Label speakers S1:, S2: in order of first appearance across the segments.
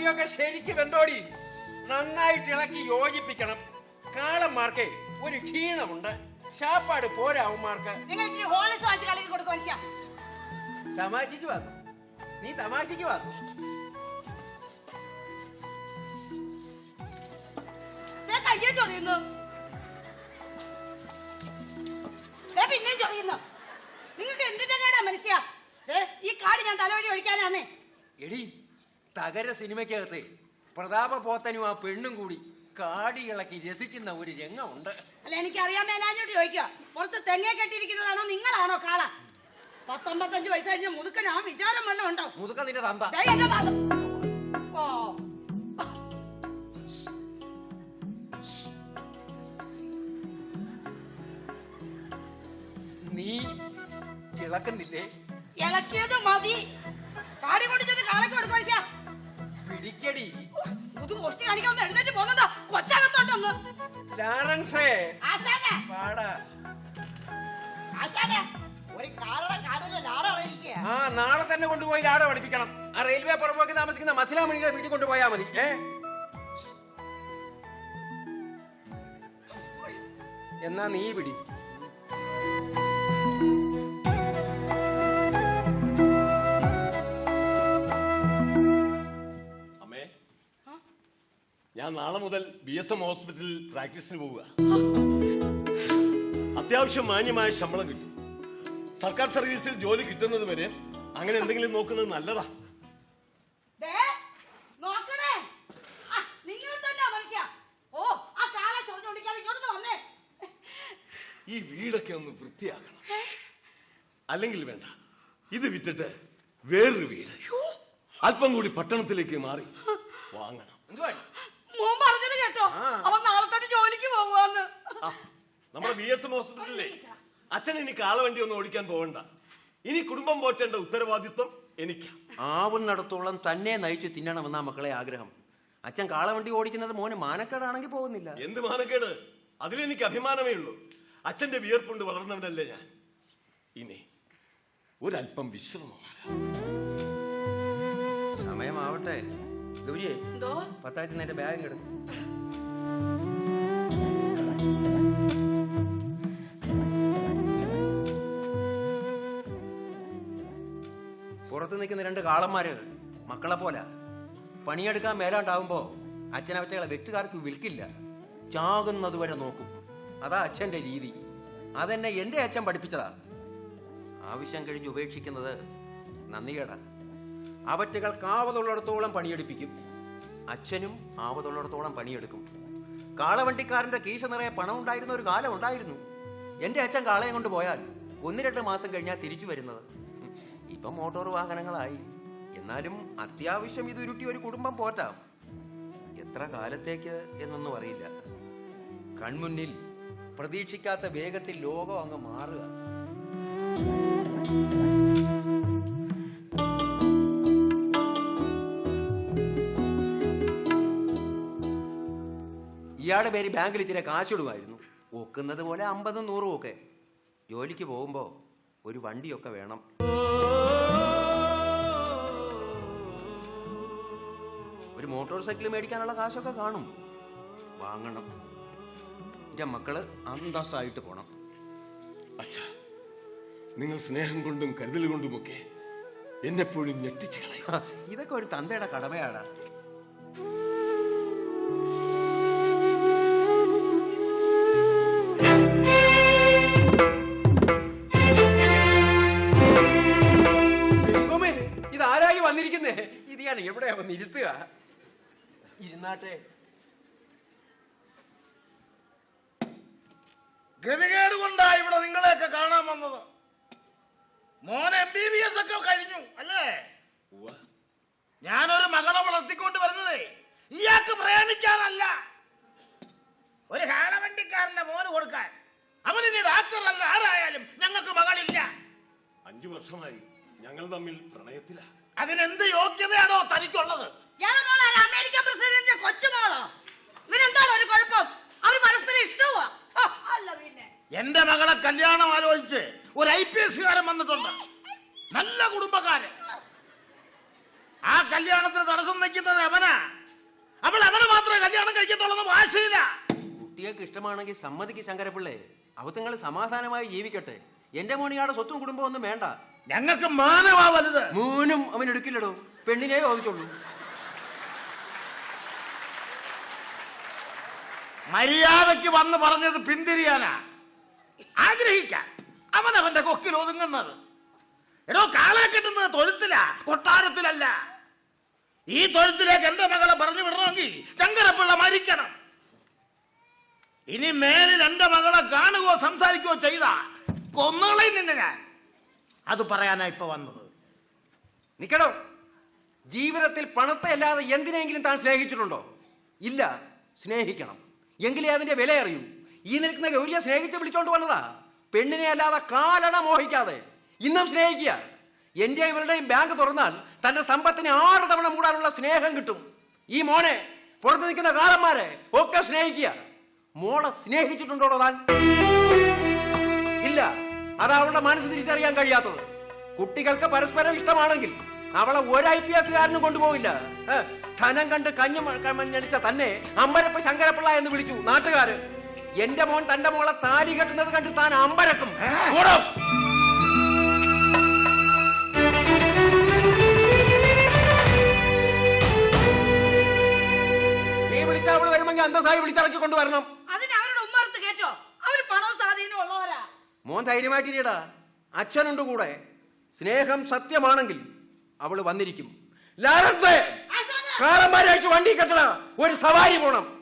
S1: കൂടിയൊക്കെ ശരിക്ക് വെണ്ടോടി നന്നായിട്ട് ഇളക്കി യോജിപ്പിക്കണം. കാളന്മാർക്ക് ഒരു ക്ഷീണമുണ്ട്. ശാപ്പാട് പോരാ അവന്മാർക്ക്.
S2: നിങ്ങൾ ഇച്ചിരി ഹോളിസ് വാങ്ങിച്ച് കളിക്ക് കൊടുക്കും മനുഷ്യ.
S1: തമാശക്ക് വന്നു നീ തമാശക്ക് വന്നു
S2: കയ്യെ ചൊറിയുന്നു. പിന്നെയും ചൊറിയുന്നു. നിങ്ങൾക്ക് എന്തിന്റെ കേടാ മനുഷ്യ? ഈ കാട് ഞാൻ തലവഴി ഒഴിക്കാനാന്നേ.
S1: എടി തകര സിനിമയ്ക്കകത്ത് പ്രതാപ പോത്തനും ആ പെണ്ണും കൂടി കാടി ഇളക്കി രസിക്കുന്ന ഒരു രംഗമുണ്ട്.
S2: അല്ല എനിക്ക് അറിയാൻ മേലാഞ്ഞോട്ട് ചോദിക്കുക. പുറത്ത് തെങ്ങ കെട്ടിയിരിക്കുന്നതാണോ നിങ്ങളാണോ കാള? പത്തൊമ്പത്തഞ്ച് വയസ്സ് കഴിഞ്ഞ മുതുക്കൻ ആ വിചാരം വല്ലതും ഉണ്ടോ?
S1: മുതുക്ക നിന്റെ തന്ത.
S2: ദേ. ഓ.
S1: നീ ഇളക്കുന്നില്ലേ?
S2: ഇളക്കിയത് മതി. കാടി കൊണ്ടിച്ചത് കാളയ്ക്ക് കൊടുക്കും മനുഷ്യ പുതു കോഷ്ടി കാണിക്കാൻ ഒന്ന് എഴുന്നേറ്റ് പോകുന്നുണ്ടോ കൊച്ചകത്തോട്ടൊന്ന്
S1: ലാറൻസേ.
S2: ആശാനെ.
S1: പാടാ.
S2: ആശാനെ ഒരു കാലയുടെ കാലിലെ ലാടളയിരിക്കുക
S1: ആ നാളെ തന്നെ കൊണ്ടുപോയി ലാട പഠിപ്പിക്കണം. ആ റെയിൽവേ പുറമ്പോക്കി താമസിക്കുന്ന മസിലാമണിയുടെ വീട്ടിൽ കൊണ്ടുപോയാ മതി. ഏ? എന്നാ നീ പിടി.
S3: ഞാൻ നാളെ മുതൽ ബി എസ് എം ഹോസ്പിറ്റലിൽ പ്രാക്ടീസിന് പോവുക. അത്യാവശ്യം മാന്യമായ ശമ്പളം കിട്ടും. സർക്കാർ സർവീസിൽ ജോലി കിട്ടുന്നത് വരെ അങ്ങനെ എന്തെങ്കിലും നോക്കുന്നത് നല്ലതാ. ഈ വീടൊക്കെ ഒന്ന് വൃത്തിയാക്കണം. അല്ലെങ്കിൽ വേണ്ട. ഇത് വിറ്റിട്ട് വേറൊരു വീട്. അല്പം കൂടി പട്ടണത്തിലേക്ക് മാറി വാങ്ങണം.
S1: എന്തുവാ
S2: മോൻ പറഞ്ഞത് കേട്ടോ
S1: ആ.
S2: അവൻ നാളെ തൊട്ട് ജോലിക്ക് പോവാന്ന്
S3: നമ്മുടെ ബി എസ് എം ഹോസ്പിറ്റലിലെ അച്ഛൻ ഇനി കാളവണ്ടി ഒന്നും ഓടിക്കാൻ പോകണ്ട ഇനി കുടുംബം പോറ്റേണ്ട ഉത്തരവാദിത്വം എനിക്ക്.
S1: ആവുന്നിടത്തോളം തന്നെ നയിച്ച് തിന്നണമെന്നാ മക്കളെ ആഗ്രഹം. അച്ഛൻ കാളവണ്ടി ഓടിക്കുന്നത് മോന് മാനക്കേടാണെങ്കിൽ പോകുന്നില്ല.
S3: എന്ത് മാനക്കേട്? അതിലെനിക്ക് അഭിമാനമേ ഉള്ളൂ. അച്ഛന്റെ വിയർപ്പുണ്ട് വളർന്നവനല്ലേ ഞാൻ. ഇനി ഒരല്പം വിശ്രമമാണ്
S1: സമയമാവട്ടെ. ഗൗരിയെ
S2: പത്താഴ്ച
S1: പത്തായിരത്തി നേരെ ബാഗ് കിടക്കും പുറത്ത് നിൽക്കുന്ന രണ്ട് കാളന്മാര് മക്കളെ പോലെ. പണിയെടുക്കാൻ മേലാണ്ടാവുമ്പോ അച്ഛനവറ്റകളെ വെറ്റുകാർക്ക് വിൽക്കില്ല. ചാകുന്നത് വരെ നോക്കും. അതാ അച്ഛന്റെ രീതി. അതെന്നെ എന്റെ അച്ഛൻ പഠിപ്പിച്ചതാ. ആവശ്യം കഴിഞ്ഞ് ഉപേക്ഷിക്കുന്നത് നന്ദികേടാ. അവറ്റകൾ കാവതുള്ളിടത്തോളം പണിയെടുപ്പിക്കും. അച്ഛനും ആവതുള്ളിടത്തോളം പണിയെടുക്കും. കാളവണ്ടിക്കാരന്റെ കീശ നിറയെ പണം ഉണ്ടായിരുന്ന ഒരു കാലം ഉണ്ടായിരുന്നു. എന്റെ അച്ഛൻ കാളയം കൊണ്ട് പോയാൽ ഒന്ന് രണ്ട് മാസം കഴിഞ്ഞാൽ തിരിച്ചു വരുന്നത്. ഇപ്പം മോട്ടോർ വാഹനങ്ങളായി. എന്നാലും അത്യാവശ്യം ഇത് ഉരുട്ടി ഒരു കുടുംബം പോറ്റാം. എത്ര കാലത്തേക്ക് എന്നൊന്നും അറിയില്ല. കൺമുന്നിൽ പ്രതീക്ഷിക്കാത്ത വേഗത്തിൽ ലോകം അങ്ങ് മാറുക. ഇയാളുടെ പേര് ബാങ്കിൽ ഇച്ചിരി കാശിടുമായിരുന്നു ഒക്കുന്നത് പോലെ അമ്പതും നൂറും ഒക്കെ. ജോലിക്ക് പോകുമ്പോൾ ഒരു വണ്ടിയൊക്കെ വേണം. ഒരു മോട്ടോർ സൈക്കിൾ മേടിക്കാനുള്ള കാശൊക്കെ കാണും. വാങ്ങണം. എന്റെ മക്കൾ അന്തസ്സായിട്ട് പോണം.
S3: അച്ഛാ നിങ്ങൾ സ്നേഹം കൊണ്ടും കരുതൽ കൊണ്ടുമൊക്കെ എന്നെപ്പോഴും ഞെട്ടിച്ചു കളയും.
S1: ഇതൊക്കെ ഒരു തന്തയുടെ കടമയാടാ. വന്നിരിക്കുന്നേ. ഇത് ഞാൻ എവിടെയാ വന്ന് ഇരുത്തുക. ഇരുന്നാട്ടെ.
S4: ഗതികേട് കൊണ്ടാ ഇവിടെ നിങ്ങളെയൊക്കെ കാണാൻ വന്നത്. മോൻ എം ബി ബി എസ് ഒക്കെ കഴിഞ്ഞു അല്ലേ? ഞാനൊരു മകളെ വളർത്തിക്കൊണ്ട് വരുന്നതേ. ഇയാൾക്ക് പ്രേമിക്കാനല്ല. ഒരു കാളവണ്ടിക്കാരന്റെ മോന് കൊടുക്കാൻ. അവൻ അവനിനി ഡാക്ടറല്ല ആരായാലും ഞങ്ങൾക്ക് മകളില്ല.
S3: അഞ്ചു വർഷമായി ഞങ്ങൾ തമ്മിൽ പ്രണയത്തിലാ.
S4: അതിനെന്ത് യോഗ്യതയാണോ തനിക്കുള്ളത്?
S2: അമേരിക്ക പ്രസിഡന്റിന്റെ കൊച്ചുമോളോ. ഇവനെന്താണ് ഒരു കുഴപ്പം? അവർ പരസ്പരം ഇഷ്ടവുമാ ഹ, അല്ല പിന്നെ.
S4: എന്റെ മകളെ കല്യാണം ആലോചിച്ച് ഒരു ഐ പി എസ് കാരൻ വന്നിട്ടുണ്ട്. നല്ല കുടുംബക്കാരൻ. ആ കല്യാണത്തിന് തടസ്സം നിൽക്കുന്നത് അവനാ. അവൾ അവനെ മാത്രമേ കല്യാണം കഴിക്കത്തുള്ളൂ വാശിയില്ല.
S1: കുട്ടികൾക്ക് ഇഷ്ടമാണെങ്കിൽ സമ്മതിക്ക് ശങ്കരപ്പിള്ളേ. അവത്തുങ്ങൾ സമാധാനമായി ജീവിക്കട്ടെ. എന്റെ മോണിയാടെ സ്വത്തും കുടുംബം ഒന്നും വേണ്ട.
S4: ഞങ്ങൾക്ക് മാനവാ വലുത്.
S1: മൂന്നും അവൻ എടുക്കില്ലടോ. പെണ്ണിനെ ചോദിച്ചോളൂ
S4: മര്യാദയ്ക്ക് വന്ന് പറഞ്ഞത് പിന്തിരിയാനാ. ആഗ്രഹിക്കാൻ അവൻ അവന്റെ കൊക്കിൽ ഒതുങ്ങുന്നത്. എടോ കാളെ കെട്ടുന്നത് തൊഴുത്തില കൊട്ടാരത്തിലല്ല. ഈ തൊഴുത്തിലേക്ക് എന്റെ മകളെ പറഞ്ഞു വിടണമെങ്കിൽ ചങ്കരപ്പിള്ള മരിക്കണം. ഇനി മേലിൽ എന്റെ മകളെ കാണുകയോ സംസാരിക്കുകയോ ചെയ്ത കൊന്നുകളയും നിന്നെ ഞാൻ. അത് പറയാനാ ഇപ്പൊ വന്നത്.
S1: നിക്കടോ? ജീവിതത്തിൽ പണത്തെ അല്ലാതെ എന്തിനെങ്കിലും താൻ സ്നേഹിച്ചിട്ടുണ്ടോ? ഇല്ല സ്നേഹിക്കണം. എങ്കിലേ അതിന്റെ വില അറിയൂ ഈ നിൽക്കുന്ന ഗൗരിയെ സ്നേഹിച്ച് വിളിച്ചോണ്ട് വന്നതാ. പെണ്ണിനെ അല്ലാതെ കാലട മോഹിക്കാതെ. ഇന്നും സ്നേഹിക്കുക. എന്റെ ഇവരുടെയും ബാങ്ക് തുറന്നാൽ തന്റെ സമ്പത്തിനെ ആറ് തവണ മൂടാനുള്ള സ്നേഹം കിട്ടും. ഈ മോനെ പുറത്ത് നിൽക്കുന്ന കാലന്മാരെ ഒക്കെ സ്നേഹിക്കുക. മോളെ സ്നേഹിച്ചിട്ടുണ്ടോ താൻ? അത് അവളുടെ മനസ്സ് തിരിച്ചറിയാൻ കഴിയാത്തത്. കുട്ടികൾക്ക് പരസ്പരം ഇഷ്ടമാണെങ്കിൽ അവളെ ഒരു ഐ പി എസ് കാരനും കൊണ്ടുപോകില്ല. ധനം കണ്ട് കഞ്ഞു മഞ്ഞടിച്ച തന്നെ അമ്പരപ്പ് ശങ്കരപ്പിള്ള എന്ന് വിളിച്ചു നാട്ടുകാര്. എന്റെ മോൻ തന്റെ മോളെ താലി കെട്ടുന്നത് കണ്ട് താൻ അമ്പരക്കും. നീ വിളിച്ച അവൾ വരുമെങ്കിൽ അന്തസ്സായി വിളിച്ചിറക്കി കൊണ്ടുവരണം. മോൻ ധൈര്യമായിട്ടിരിയടാ. അച്ഛനുണ്ട് കൂടെ. സ്നേഹം സത്യമാണെങ്കിൽ അവൾ വന്നിരിക്കും! കാളന്മാരെ അയച്ച് വണ്ടി കെട്ടണ ഒരു സവാരി പോണം.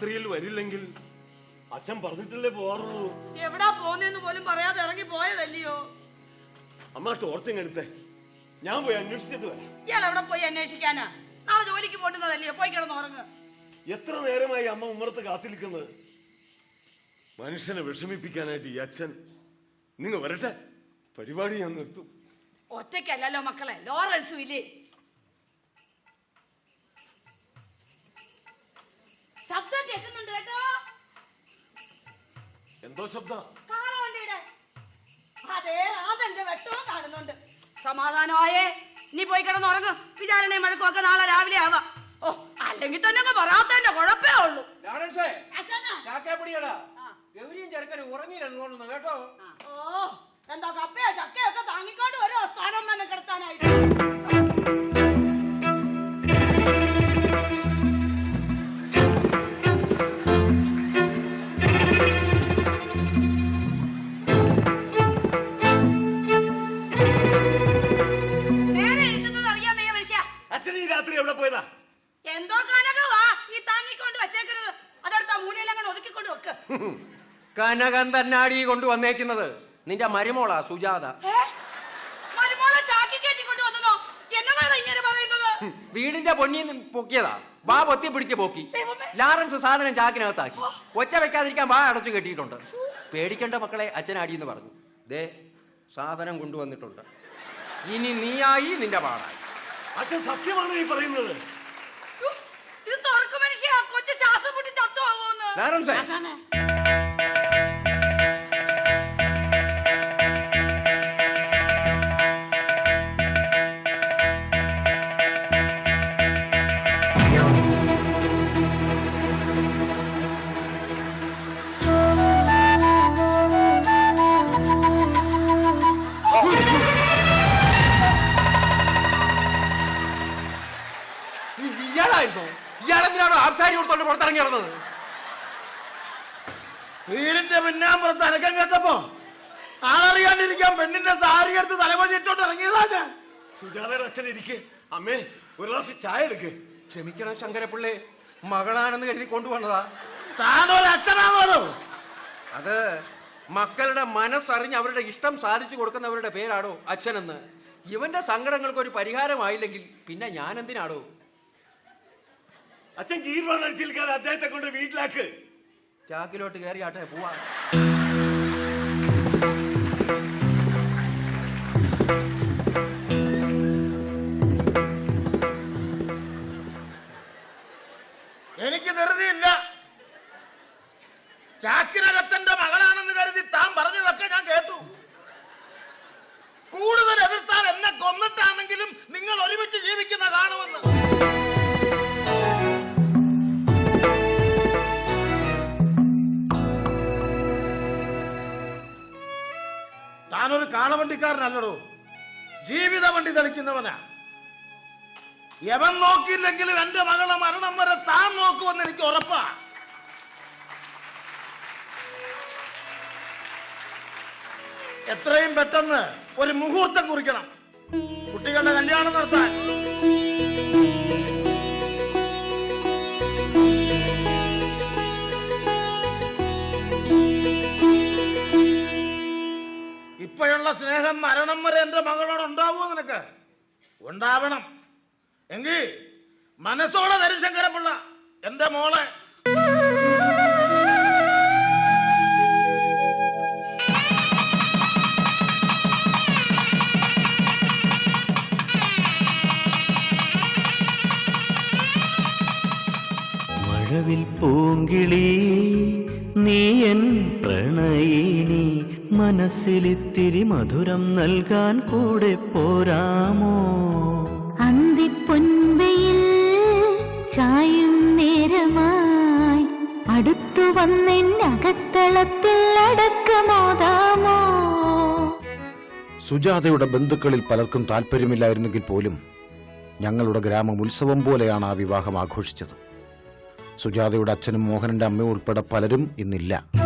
S3: രാത്രിയിൽ വരില്ലെങ്കിൽ അച്ഛൻ പറഞ്ഞിട്ടല്ലേ പോവാറുള്ളൂ
S2: എവിടാ പോന്നെന്ന് പോലും പറയാതെ ഇറങ്ങി പോയതല്ലയോ?
S3: അമ്മ ടോർച്ചിങ് എടുത്തേ. ഞാൻ പോയി അന്വേഷിച്ചിട്ട് വരാം.
S2: ഇയാൾ എവിടെ പോയി അന്വേഷിക്കാനാ? നാളെ ജോലിക്ക് പോട്ടുന്നതല്ലയോ പോയി കിടന്ന് ഉറങ്ങ്.
S3: എത്ര നേരമായി അമ്മ ഉമ്മറത്ത് കാത്തിരിക്കുന്നത്? മനുഷ്യനെ വിഷമിപ്പിക്കാനായിട്ട് ഈ അച്ഛൻ നിങ്ങൾ വരട്ടെ. പരിപാടി ഞാൻ നിർത്തും.
S2: ഒറ്റയ്ക്കല്ലല്ലോ മക്കളെ. ലോറൻസും ഇല്ലേ?
S3: എന്തോ ശബ്ദം?
S2: കാളവണ്ടിയുടെ അതേ രാധന്റെ വെട്ടവും കാണുന്നുണ്ട്. സമാധാനമായേ നീ പോയി കിടന്ന് ഉറങ്ങ് വിചാരണ മഴക്കുമൊക്കെ നാളെ രാവിലെ ആവാം. ഓ അല്ലെങ്കിൽ തന്നെ അങ്ങ് പറയാത്തതിന്റെ കുഴപ്പമേ ഉള്ളൂ.
S1: ഗൗരിയും ചെറുക്കനും ഉറങ്ങിയിരുന്നു കേട്ടോ.
S2: ഓ എന്താ കപ്പയോ ചക്കയോ ഒക്കെ
S1: കനകൻ തന്നാടി കൊണ്ടുവന്നേക്കുന്നത് നിന്റെ മരുമോളാ സുജാത. വീടിന്റെ പൊന്നിയിൽ നിന്ന് പൊക്കിയതാ. വാ പൊത്തി പിടിച്ച് പോക്കി. ലാറൻസ് സാധനം ചാക്കിനകത്താക്കി. ഒച്ച വെക്കാതിരിക്കാൻ വാ അടച്ചു കെട്ടിയിട്ടുണ്ട്. പേടിക്കേണ്ട മക്കളെ അച്ഛനാടി എന്ന് പറഞ്ഞു. ദേ സാധനം കൊണ്ടുവന്നിട്ടുണ്ട്. ഇനി നീയായി നിന്റെ പാടായി
S3: അച്ഛൻ സത്യമാണ് ഈ പറയുന്നത്?
S2: യ്യോ,
S1: നടന്നത്
S4: വീടിന്റെ പിന്നാമ്പുറത്ത് അനക്കം കേട്ടപ്പോ ആളറിയാണ്ടിരിക്കാൻ പെണ്ണിന്റെ സാരി എടുത്ത് തലവഴി ഇട്ടോണ്ട് ഇറങ്ങിയതാ ഞാൻ.
S3: സുജാതയുടെ അച്ഛൻ ഇരിക്കെ. അമ്മേ ഒരു ഗ്ലാസ് ചായ എടുക്ക്.
S1: ക്ഷമിക്കണം ശങ്കരപ്പിള്ളേ മകളാണെന്ന് കരുതി കൊണ്ടുവന്നതാ.
S4: താനൊരു അച്ഛനാണോ
S1: അത് മക്കളുടെ മനസ്സറിഞ്ഞ് അവരുടെ ഇഷ്ടം സാധിച്ചു കൊടുക്കുന്നവരുടെ പേരാണോ അച്ഛനെന്ന്. ഇവന്റെ സങ്കടങ്ങൾക്ക് ഒരു പരിഹാരമായില്ലെങ്കിൽ പിന്നെ ഞാൻ എന്തിനാടോ
S3: അച്ഛൻ കീഴ്വാൺ അടിച്ചിരിക്കാതെ അദ്ദേഹത്തെ കൊണ്ട് വീട്ടിലാക്ക്.
S1: ചാക്കിലോട്ട് കയറിയാട്ടെ പോവാ.
S4: താനൊരു കാളവണ്ടിക്കാരനല്ലടോ ജീവിത വണ്ടി തെളിക്കുന്നവനാ. യവൻ നോക്കിയില്ലെങ്കിലും എന്റെ മകളെ മരണം വരെ താൻ നോക്കുമെന്ന് എനിക്ക് ഉറപ്പാ. എത്രയും പെട്ടെന്ന് ഒരു മുഹൂർത്തം കുറിക്കണം. കുട്ടികളുടെ കല്യാണം നടത്താൻ. ഇപ്പോഴുള്ള സ്നേഹം മരണം വരെ എന്റെ മകളോട് ഉണ്ടാവുമോ നിനക്ക്? ഉണ്ടാവണം. എങ്കിൽ മനസ്സോടെ ധരിശങ്കരപ്പിള്ള എന്റെ മോളെ.
S5: മഴവിൽ പൂങ്കിളി നീ എൻ പ്രണയിനി മനസ്സിലിത്തിരി മധുരം നൽകാൻ കൂടെ പോരാമോ?
S6: അന്തിപ്പൊൻപയിൽ ചായും നേരമായി അടുത്തു വന്നെന്നകത്തളത്തിൽ അടക്കമോതാമോ?
S7: സുജാതയുടെ ബന്ധുക്കളിൽ പലർക്കും താല്പര്യമില്ലായിരുന്നെങ്കിൽ പോലും ഞങ്ങളുടെ ഗ്രാമം ഉത്സവം പോലെയാണ് ആ വിവാഹം ആഘോഷിച്ചത്. സുജാതയുടെ അച്ഛനും മോഹനന്റെ അമ്മയും ഉൾപ്പെടെ പലരും ഇന്നില്ല.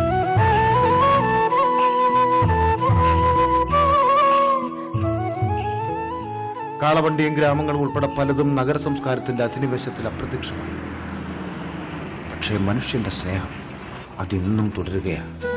S7: കാളവണ്ടിയും ഗ്രാമങ്ങളും ഉൾപ്പെടെ പലതും നഗര സംസ്കാരത്തിന്റെ അധിനിവേശത്തിൽ അപ്രത്യക്ഷമായി. പക്ഷേ മനുഷ്യന്റെ സ്നേഹം അതിന്നും തുടരുകയാണ്.